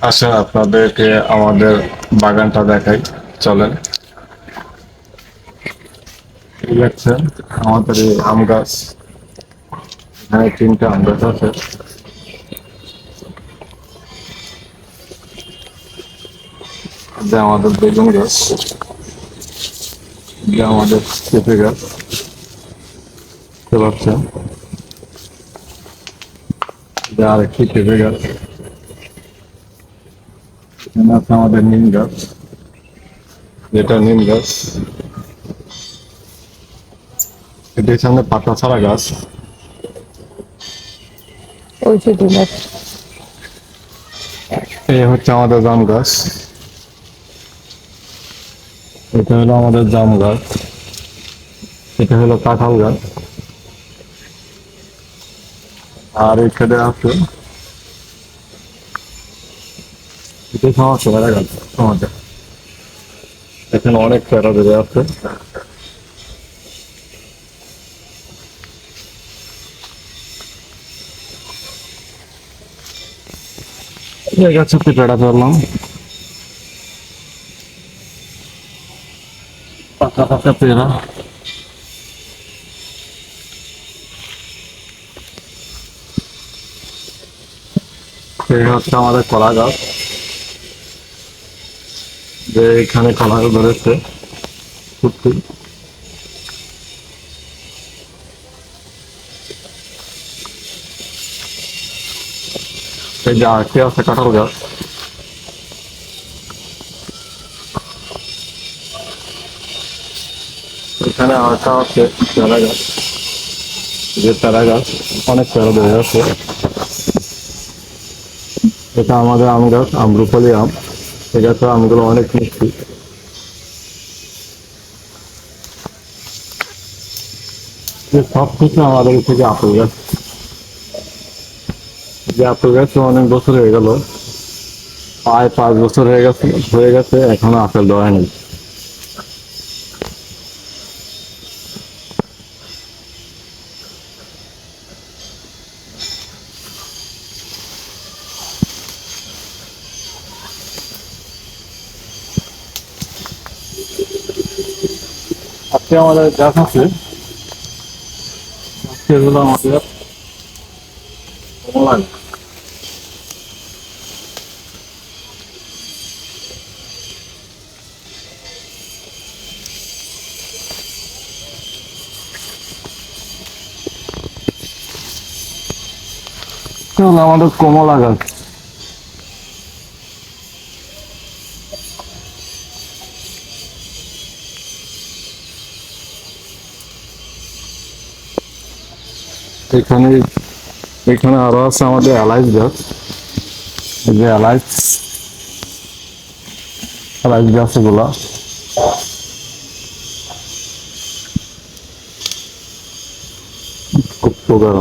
আসেন আপনাদেরকে আমাদের বাগানটা দেখাই। চলেন। দেখছেন আমাদের আম গাছ। এখানে তিনটা আম গাছ আছে। আমাদের বেগুন গাছ। আমাদের পেঁপে গাছ। দেখতে পাচ্ছেন? আরেকটি পেঁপে গাছ। আছে আমাদের নিম গাছ। যেটা নিম গাছ। এটির সামনে পাতা ছাড়া গাছ। ওই যে এই হচ্ছে আমাদের জাম গাছ। এটা হলো আমাদের জাম গাছ। এটা হলো কাঁঠাল গাছ। আর এখানে আছে এটা সমাজ পেয়ারা গাছ আমাদের এখানে অনেক পেয়ারা ধরে আছে। গাছে পেয়ারা ধরলাম। পাকা পাকা পেয়ারা এই হচ্ছে আমাদের কলা গাছ। যে এখানে কলা গাছ ধরেছে সত্যি এই যে আরেকটি আছে কাঁঠাল গাছ। এখানে আরেকটা আছে চারা গাছ। যে চারা গাছ, অনেক চারা ধরে আছে। এটা আমাদের আম গাছ আমরুপালি আম। এই গাছের আমগুলো অনেক মিষ্টি যে সব কিছু আমাদের থেকে আপেল গাছ যে আপেল গাছ অনেক বছর হয়ে গেল প্রায় পাঁচ বছর হয়ে গেছে হয়ে গেছে এখনও আপেল দেওয়া হয়নি আজকে আমাদের গাছ আছে। হলো আমাদের আমাদের কমলা গাছ। এখানে এখানে আরও আছে আমাদের এলাইচ গাছ যে অ্যালাইজ অ্যালাইজ গাছ এগুলা খুব প্রকার